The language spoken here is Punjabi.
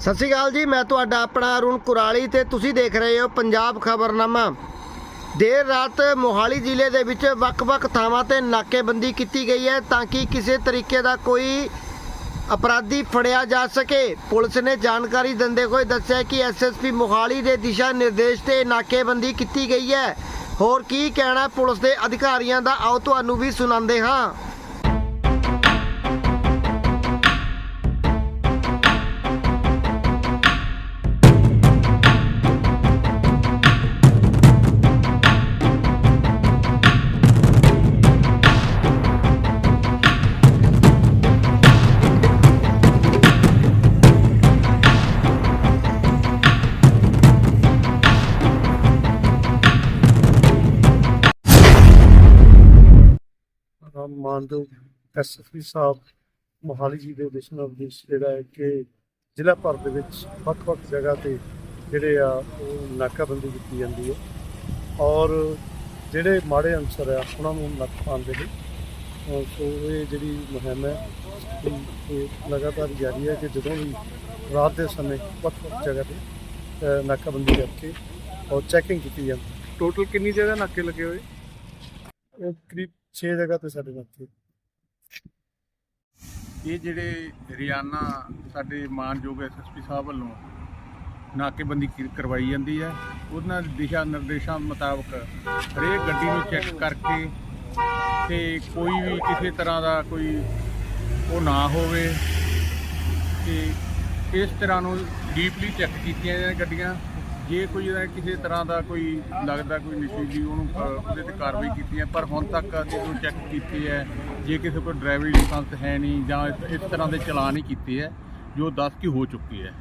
ਸਤਿ ਸ਼੍ਰੀ ਅਕਾਲ ਜੀ, ਮੈਂ ਤੁਹਾਡਾ ਆਪਣਾ ਅਰੁਣ ਕੁਰਾਲੀ ਤੇ ਤੁਸੀਂ ਦੇਖ ਰਹੇ ਹੋ ਪੰਜਾਬ ਖਬਰਨਾਮਾ। ਦੇਰ ਰਾਤ ਮੋਹਾਲੀ ਜ਼ਿਲ੍ਹੇ ਦੇ ਵਿੱਚ ਵੱਖ-ਵੱਖ ਥਾਵਾਂ ਤੇ ਨਾਕੇਬੰਦੀ ਕੀਤੀ ਗਈ ਹੈ ਤਾਂ ਕਿ ਕਿਸੇ ਤਰੀਕੇ ਦਾ ਕੋਈ ਅਪਰਾਧੀ ਫੜਿਆ ਜਾ ਸਕੇ। ਪੁਲਿਸ ਨੇ ਜਾਣਕਾਰੀ ਦਿੰਦੇ ਹੋਏ ਦੱਸਿਆ ਕਿ ਐਸਐਸਪੀ ਮੋਹਾਲੀ ਦੇ ਦਿਸ਼ਾ ਨਿਰਦੇਸ਼ ਤੇ ਨਾਕੇਬੰਦੀ ਕੀਤੀ ਗਈ ਹੈ। ਹੋਰ ਕੀ ਕਹਿਣਾ ਪੁਲਿਸ ਦੇ ਅਧਿਕਾਰੀਆਂ ਦਾ, ਆਓ ਤੁਹਾਨੂੰ ਵੀ ਸੁਣਾਉਂਦੇ ਹਾਂ। ਰਾਮ ਮਾਨਦੇਵ ਐਸਐਸਪੀ ਸਾਹਿਬ ਮੋਹਾਲੀ ਜੀ ਦੇ ਦਿਸ਼ਾ ਨਿਰਦੇਸ਼ ਜਿਹੜਾ ਹੈ ਕਿ ਜ਼ਿਲ੍ਹਾ ਭਰ ਦੇ ਵਿੱਚ ਵੱਖ-ਵੱਖ ਜਗ੍ਹਾ ਤੇ ਜਿਹੜੇ ਆ ਉਹ ਨਾਕਾਬੰਦੀ ਕੀਤੀ ਜਾਂਦੀ ਹੈ। ਔਰ ਜਿਹੜੇ ਮਾੜੇ ਅਨਸਰ ਆ ਉਹਨਾਂ ਨੂੰ ਨੱਥ ਪਾਉਣ ਦੇ ਲਈ ਸੋ ਇਹ ਜਿਹੜੀ ਮੁਹਿੰਮ ਹੈ ਇਹ- ਲਗਾਤਾਰ ਜਾਰੀ ਹੈ ਕਿ ਜਦੋਂ ਵੀ ਰਾਤ ਦੇ ਸਮੇਂ ਵੱਖ-ਵੱਖ ਜਗ੍ਹਾ ਤੇ ਨਾਕਾਬੰਦੀ ਕਰਕੇ ਔਰ ਚੈਕਿੰਗ ਕੀਤੀ ਜਾਂਦੀ ਟੋਟਲ ਕਿੰਨੀ ਜਗ੍ਹਾ ਨਾਕੇ ਲੱਗੇ ਹੋਏ? ਇਹ ਕਰੀਬ 6 ਜਗ੍ਹਾ ਤੇ ਸਾਡੇ ਨਾਕੇ ਇਹ ਜਿਹੜੇ ਰਿਆਨਾ ਸਾਡੇ ਮਾਨਯੋਗ ਐਸਐਸਪੀ ਸਾਹਿਬ ਵੱਲੋਂ ਨਾਕੇਬੰਦੀ ਕੀ- ਕਰਵਾਈ ਜਾਂਦੀ ਹੈ, ਉਹਨਾਂ ਦੇ ਦਿਸ਼ਾ ਨਿਰਦੇਸ਼ਾਂ ਮੁਤਾਬਕ ਹਰੇਕ ਗੱਡੀ ਨੂੰ ਚੈੱਕ ਕਰਕੇ ਤੇ ਕੋਈ ਵੀ ਕਿਸੇ ਤਰ੍ਹਾਂ ਦਾ ਕੋਈ ਉਹ ਨਾ ਹੋਵੇ ਤੇ ਇਸ ਤਰ੍ਹਾਂ ਨੂੰ ਡੀਪਲੀ ਚੈੱਕ ਕੀਤੀਆਂ ਜਾਣ ਗੱਡੀਆਂ। ਜੇ ਕੋਈ ਇਹਦਾ ਕਿਸੇ ਤਰ੍ਹਾਂ ਦਾ ਕੋਈ ਲੱਗਦਾ ਕੋਈ ਨਿਸ਼ੂ ਜੀ ਉਹਨੂੰ ਅ, ਉਹਦੇ ਤੇ ਕਾਰਵਾਈ ਕੀਤੀ ਹੈ ਪਰ ਹੁਣ ਤੱਕ ਅਸੀਂ ਉਹ ਚੈੱਕ ਕੀਤੀ ਹੈ ਜੇ ਕਿਸੇ ਕੋਲ ਡਰਾਈਵਿੰਗ ਲਾਇਸੈਂਸ ਹੈ ਨਹੀਂ ਜਾਂ ਇਸ- ਇਸ ਤਰ੍ਹਾਂ ਦੇ ਚਲਾਨ ਹੀ ਕੀਤੇ ਹੈ ਜੋ 10 ਕੀ ਹੋ ਚੁੱਕੀ ਹੈ।